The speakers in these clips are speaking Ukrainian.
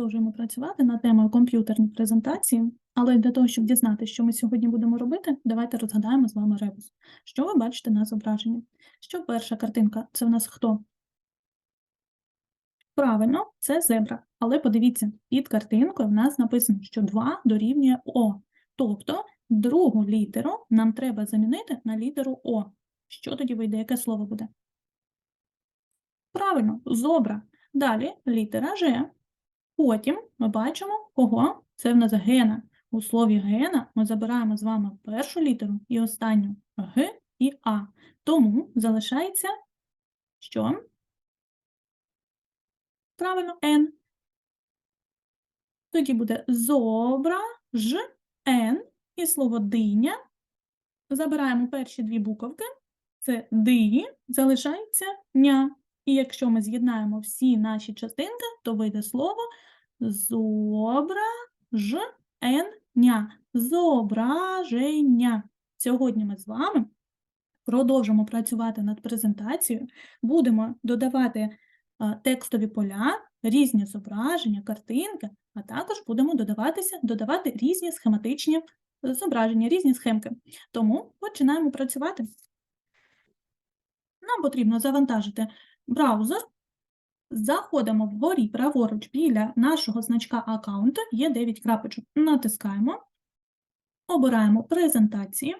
продовжуємо працювати над темою комп'ютерні презентації, але для того, щоб дізнатися, що ми сьогодні будемо робити, давайте розгадаємо з вами ребус. Що ви бачите на зображенні? Що перша картинка? Це в нас хто? Правильно, це зебра. Але подивіться, під картинкою в нас написано, що 2 дорівнює О. Тобто другу літеру нам треба замінити на літеру О. Що тоді вийде? Яке слово буде? Правильно, зобра. Далі літера Ж. Потім ми бачимо, кого? Це в нас гена. У слові гена ми забираємо з вами першу літеру і останню Г і А. Тому залишається що? Правильно, Н. Тоді буде зобра, Ж, Н і слово диня. Забираємо перші дві буковки. Це ди, залишається ня. І якщо ми з'єднаємо всі наші частинки, то вийде слово зображення. Зображення. Сьогодні ми з вами продовжимо працювати над презентацією, будемо додавати текстові поля, різні зображення, картинки, а також будемо додаватися, додавати різні схематичні е, зображення, різні схемки. Тому починаємо працювати. Нам потрібно завантажити браузер. Заходимо вгорі праворуч біля нашого значка аккаунту, є 9 крапочок. Натискаємо, обираємо презентації,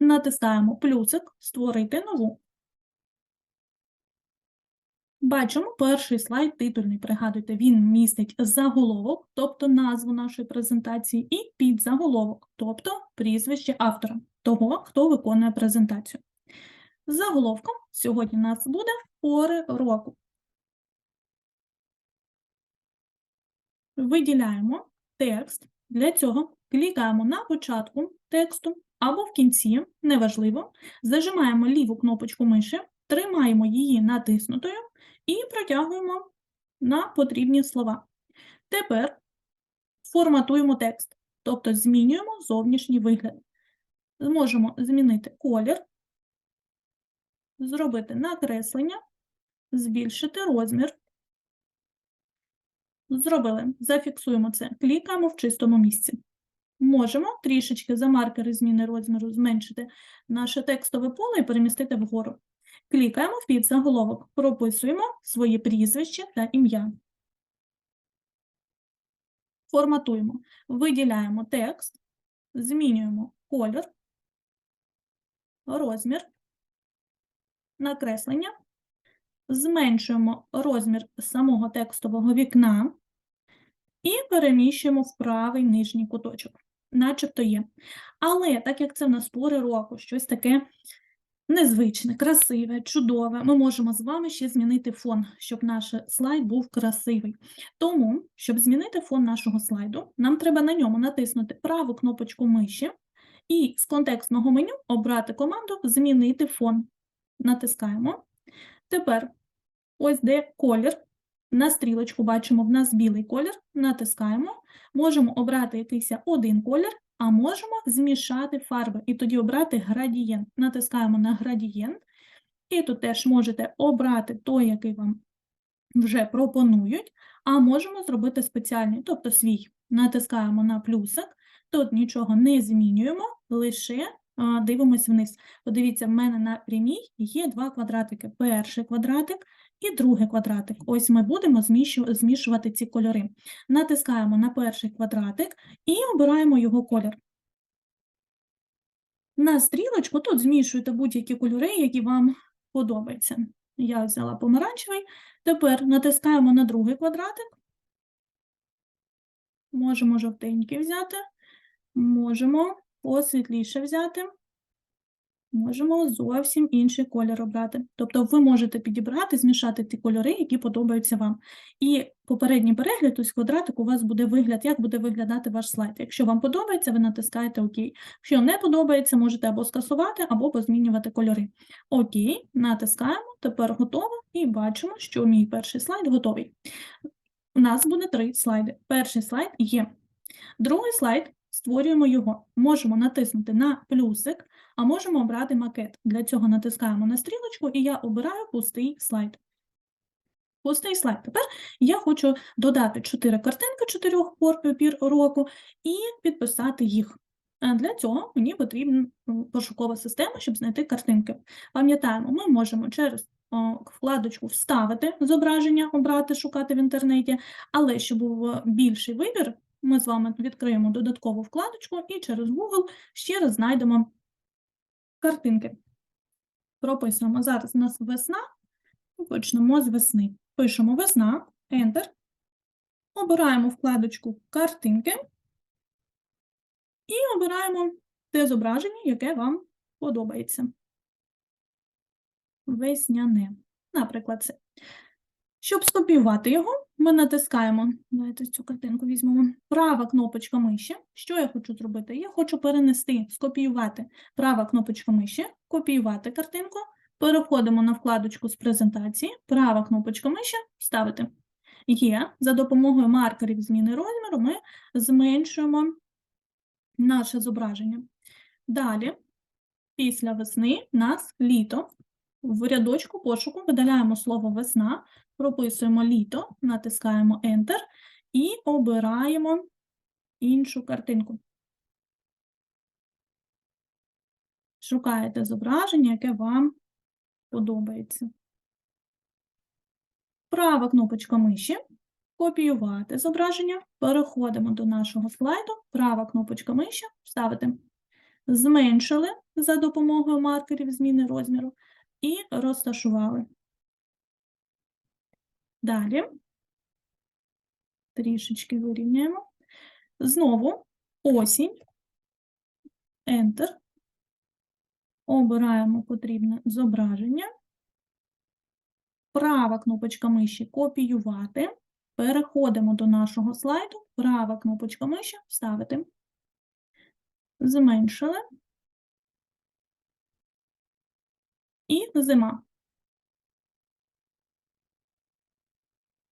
натискаємо плюсик Створити нову. Бачимо перший слайд титульний. Пригадуйте, він містить заголовок, тобто назву нашої презентації, і підзаголовок, тобто прізвище автора, того, хто виконує презентацію. Заголовком сьогодні у нас буде пори року. Виділяємо текст. Для цього клікаємо на початку тексту або в кінці, неважливо. Зажимаємо ліву кнопочку миші, тримаємо її натиснутою і протягуємо на потрібні слова. Тепер форматуємо текст, тобто змінюємо зовнішній вигляд. Зможемо змінити колір, зробити накреслення, збільшити розмір. Зробили. Зафіксуємо це. Клікаємо в чистому місці. Можемо трішечки за маркери зміни розміру зменшити наше текстове поле і перемістити вгору. Клікаємо в підзаголовок, прописуємо своє прізвище та ім'я. Форматуємо. Виділяємо текст, змінюємо колір, розмір, накреслення, зменшуємо розмір самого текстового вікна і переміщуємо в правий нижній куточок, начебто є. Але так як це в нас пори року, щось таке незвичне, красиве, чудове, ми можемо з вами ще змінити фон, щоб наш слайд був красивий. Тому, щоб змінити фон нашого слайду, нам треба на ньому натиснути праву кнопочку миші і з контекстного меню обрати команду Змінити фон. Натискаємо. Тепер, ось де колір. На стрілочку бачимо, в нас білий колір, натискаємо, можемо обрати якийсь один колір, а можемо змішати фарби, і тоді обрати градієнт. Натискаємо на градієнт, і тут теж можете обрати той, який вам вже пропонують, а можемо зробити спеціальний, тобто свій. Натискаємо на плюсик, тут нічого не змінюємо, лише дивимось вниз. Подивіться, в мене на прямій є два квадратики. Перший квадратик і другий квадратик. Ось ми будемо змішувати ці кольори. Натискаємо на перший квадратик і обираємо його колір. На стрілочку тут змішуйте будь-які кольори, які вам подобаються. Я взяла помаранчевий. Тепер натискаємо на другий квадратик. Можемо жовтенький взяти, можемо посвітліше взяти. Можемо зовсім інший колір обрати. Тобто ви можете підібрати, змішати ті кольори, які подобаються вам. І попередній перегляд, ось квадратик, у вас буде вигляд, як буде виглядати ваш слайд. Якщо вам подобається, ви натискаєте ОК. Якщо не подобається, можете або скасувати, або позмінювати кольори. Окей, натискаємо, тепер готово, і бачимо, що мій перший слайд готовий. У нас буде три слайди. Перший слайд є. Другий слайд створюємо його. Можемо натиснути на плюсик, а можемо обрати макет. Для цього натискаємо на стрілочку, і я обираю пустий слайд. Пустий слайд. Тепер я хочу додати 4 картинки чотирьох пор пір року і підписати їх. Е, Для цього мені потрібна пошукова система, щоб знайти картинки. Пам'ятаємо, ми можемо через вкладочку Вставити зображення, обрати, шукати в інтернеті, але щоб був е, більший вибір, ми з вами відкриємо додаткову вкладочку і через Google ще раз знайдемо картинки. Прописуємо зараз у нас весна, почнемо з весни. Пишемо весна, Enter, обираємо вкладочку картинки і обираємо те зображення, яке вам подобається. Весняне. Наприклад, це. Щоб скопіювати його, ми натискаємо, давайте цю картинку візьмемо, права кнопочка миші. Що я хочу зробити? Я хочу перенести, скопіювати права кнопочка миші, копіювати картинку, переходимо на вкладочку з презентації, права кнопочка миші, вставити. Є, за допомогою маркерів зміни розміру ми зменшуємо наше зображення. Далі, після весни, нас літо. В рядочку пошуку видаляємо слово весна, прописуємо літо, натискаємо Enter і обираємо іншу картинку. Шукаєте зображення, яке вам подобається. Права кнопочка миші. Копіювати зображення. Переходимо до нашого слайду. Права кнопочка миші. Вставити. Зменшили за допомогою маркерів зміни розміру і розташували. Далі трішечки вирівняємо. Знову осінь, Enter. Обираємо потрібне зображення. Права кнопочка миші копіювати. Переходимо до нашого слайду. Права кнопочка миші вставити. Зменшили. І зима.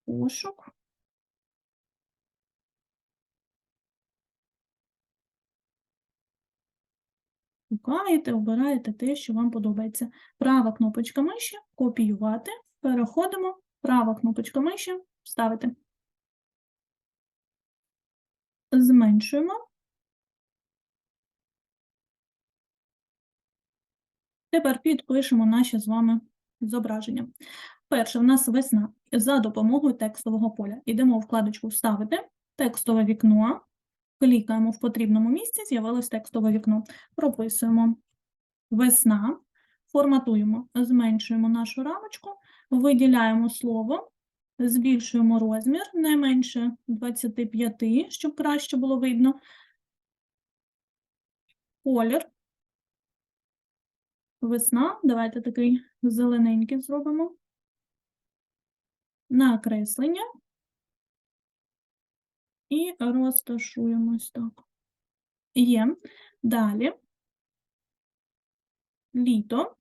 Пошук. Шукаєте, обираєте те, що вам подобається. Права кнопочка миші, копіювати, переходимо, права кнопочка миші, вставити. Зменшуємо. Тепер підпишемо наші з вами зображення. Перше, в нас весна за допомогою текстового поля. Йдемо у вкладочку Вставити, текстове вікно, клікаємо в потрібному місці, з'явилось текстове вікно. Прописуємо весна, форматуємо, зменшуємо нашу рамочку, виділяємо слово, збільшуємо розмір не менше 25, щоб краще було видно. Колір. Весна, давайте такий зелененький зробимо. Накреслення. І розташуємось так. Є. Далі. Літо.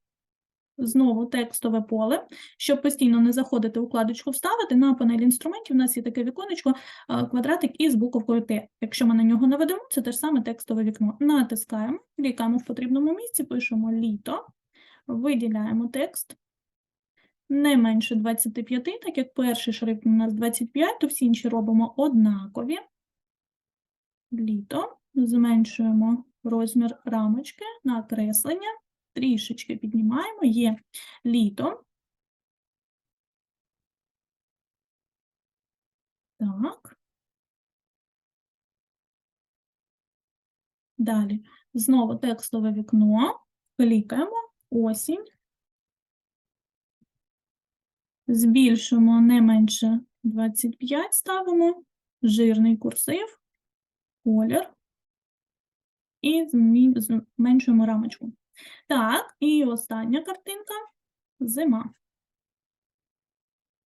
Знову текстове поле. Щоб постійно не заходити у вкладочку «Вставити», на панелі інструментів у нас є таке віконечко, квадратик із буковкою Т. Якщо ми на нього наведемо, це те ж саме текстове вікно. Натискаємо, клікаємо в потрібному місці, пишемо «Літо», виділяємо текст. Не менше 25, так як перший шрифт у нас 25, то всі інші робимо однакові. Літо. Зменшуємо розмір рамочки, накреслення. Трішечки піднімаємо. Є літо. Так. Далі. Знову текстове вікно. Клікаємо. Осінь. Збільшуємо не менше 25, ставимо жирний курсив, колір і зменшуємо рамочку. Так, і остання картинка зима.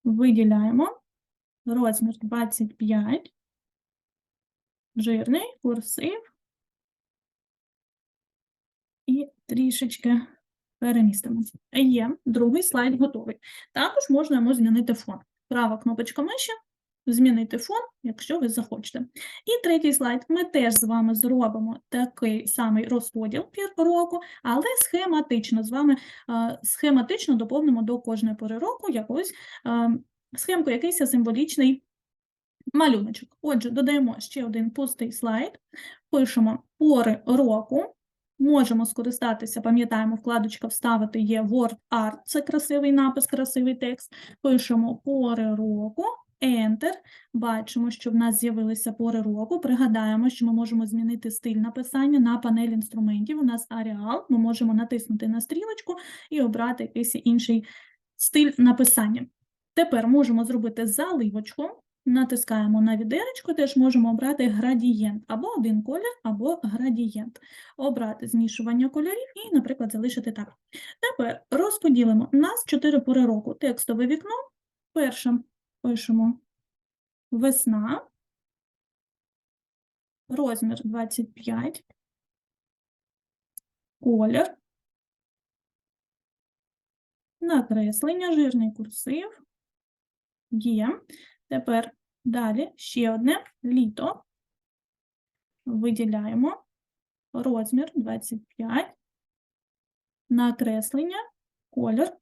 Виділяємо розмір 25, жирний курсив і трішечки перемістимо. Є, другий слайд готовий. Також можна йому змінити фон. Права кнопочка миші, змінити фон, якщо ви захочете. І третій слайд. Ми теж з вами зробимо такий самий розподіл пір року, але схематично з вами е, схематично доповнимо до кожної пори року якусь е, схемку якийсь символічний малюночок. Отже, додаємо ще один пустий слайд, пишемо пори року, можемо скористатися, пам'ятаємо, вкладочка вставити є Word Art, це красивий напис, красивий текст. Пишемо пори року, Enter, бачимо, що в нас з'явилися пори року. Пригадаємо, що ми можемо змінити стиль написання на панель інструментів. У нас Arial, ми можемо натиснути на стрілочку і обрати якийсь інший стиль написання. Тепер можемо зробити заливочку, натискаємо на відеречко, теж можемо обрати градієнт, або один колір, або градієнт. Обрати змішування кольорів і, наприклад, залишити так. Тепер розподілимо. У нас 4 пори року. Текстове вікно. Першим пишемо весна, розмір 25, колір, накреслення, жирний курсив, є. Тепер далі ще одне літо. Виділяємо розмір 25, накреслення, колір.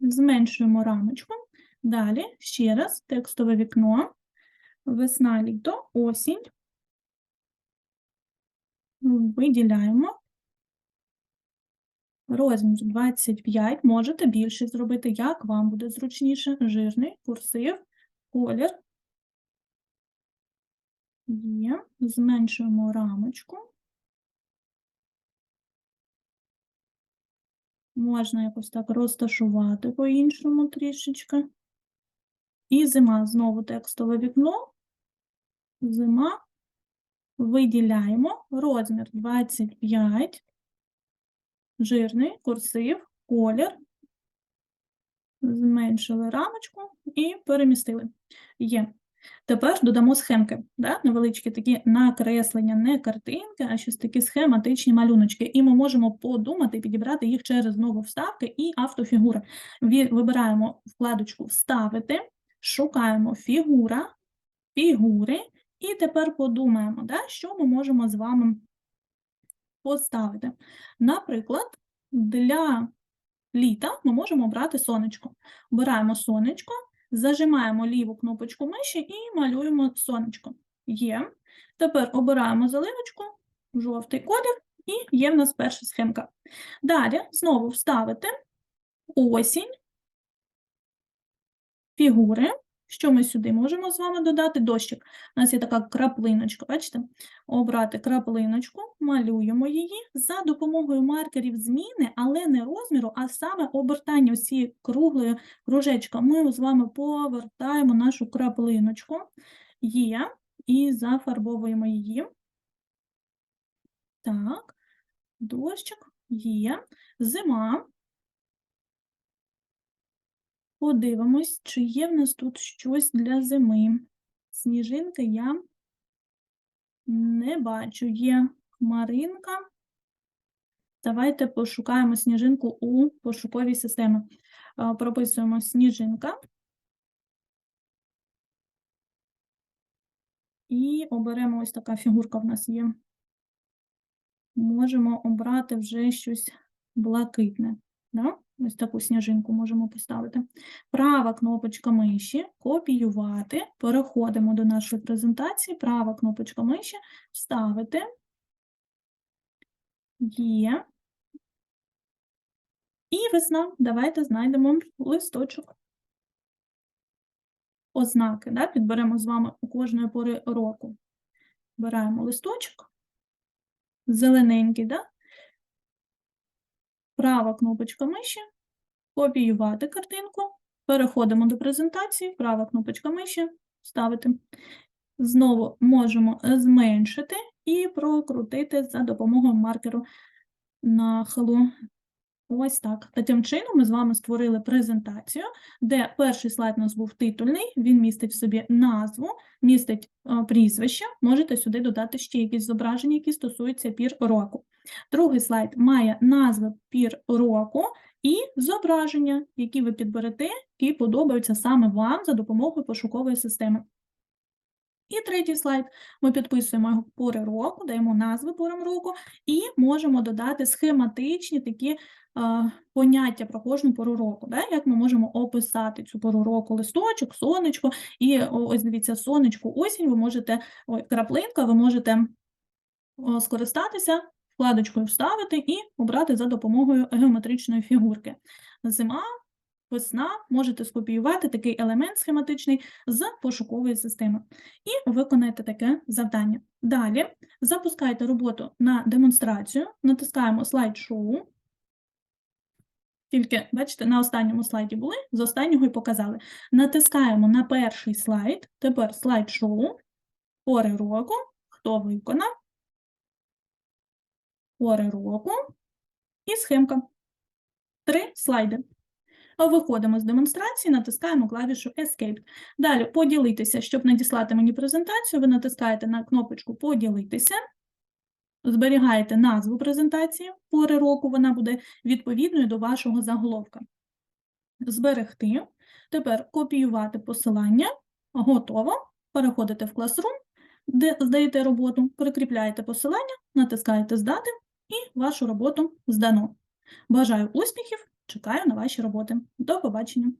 Зменшуємо рамочку. Далі ще раз текстове вікно, весна, літо, осінь. Виділяємо розмір 25, можете більше зробити, як вам буде зручніше. Жирний, курсив, колір. Є. Зменшуємо рамочку. Можна якось так розташувати по-іншому трішечки. І зима. Знову текстове вікно. Зима. Виділяємо розмір 25 жирний, курсив, колір, зменшили рамочку і перемістили. Є. Тепер додамо схемки, да? невеличкі такі накреслення, не картинки, а щось такі схематичні малюночки. І ми можемо подумати, підібрати їх через знову вставки і автофігури. Вибираємо вкладочку Вставити, шукаємо фігура, фігури, і тепер подумаємо, да, що ми можемо з вами поставити. Наприклад, для літа ми можемо обрати сонечко. Обираємо сонечко, зажимаємо ліву кнопочку миші і малюємо сонечко. Є. Тепер обираємо заливочку, жовтий колір, і є в нас перша схемка. Далі знову вставити осінь, фігури. Що ми сюди можемо з вами додати? Дощик. У нас є така краплиночка, бачите? Обрати краплиночку, малюємо її за допомогою маркерів зміни, але не розміру, а саме обертання цієї круглої кружечка. Ми з вами повертаємо нашу краплиночку. Є, і зафарбовуємо її. Так, дощик є. Зима. Подивимось, чи є в нас тут щось для зими. Сніжинки я не бачу. Є хмаринка. Давайте пошукаємо сніжинку у пошуковій системі. Прописуємо сніжинка. І оберемо ось така фігурка в нас є. Можемо обрати вже щось блакитне. Да? Ось таку сніжинку можемо поставити. Права кнопочка миші, копіювати. Переходимо до нашої презентації. Права кнопочка миші, вставити. Є. І весна. Давайте знайдемо листочок. Ознаки, да? підберемо з вами у кожної пори року. Беремо листочок. Зелененький, да? Права кнопочка миші, копіювати картинку, переходимо до презентації, права кнопочка миші, ставити. Знову можемо зменшити і прокрутити за допомогою маркеру нахилу. Ось так. Таким чином ми з вами створили презентацію, де перший слайд у нас був титульний, він містить в собі назву, містить е, прізвище, можете сюди додати ще якісь зображення, які стосуються пір року. Другий слайд має назви пір року і зображення, які ви підберете, які подобаються саме вам за допомогою пошукової системи. І третій слайд. Ми підписуємо його пори року, даємо назви порам року і можемо додати схематичні такі а, поняття про кожну пору року, да? як ми можемо описати цю пору року, листочок, сонечко, і ось дивіться, сонечко, осінь, ви можете, ой, краплинка, ви можете скористатися, вкладочкою вставити і обрати за допомогою геометричної фігурки. Зима, весна, можете скопіювати такий елемент схематичний з пошукової системи і виконаєте таке завдання. Далі запускайте роботу на демонстрацію, натискаємо слайд-шоу. Тільки, бачите, на останньому слайді були, з останнього і показали. Натискаємо на перший слайд, тепер слайд-шоу, пори року, хто виконав, пори року і схемка. Три слайди. Виходимо з демонстрації, натискаємо клавішу Escape. Далі поділитися, щоб надіслати мені презентацію, ви натискаєте на кнопочку Поділитися, зберігаєте назву презентації пори року, вона буде відповідною до вашого заголовка. Зберегти. Тепер копіювати посилання. Готово. Переходите в Classroom, де здаєте роботу, прикріпляєте посилання, натискаєте Здати і вашу роботу здано. Бажаю успіхів! Чекаю на ваші роботи. До побачення!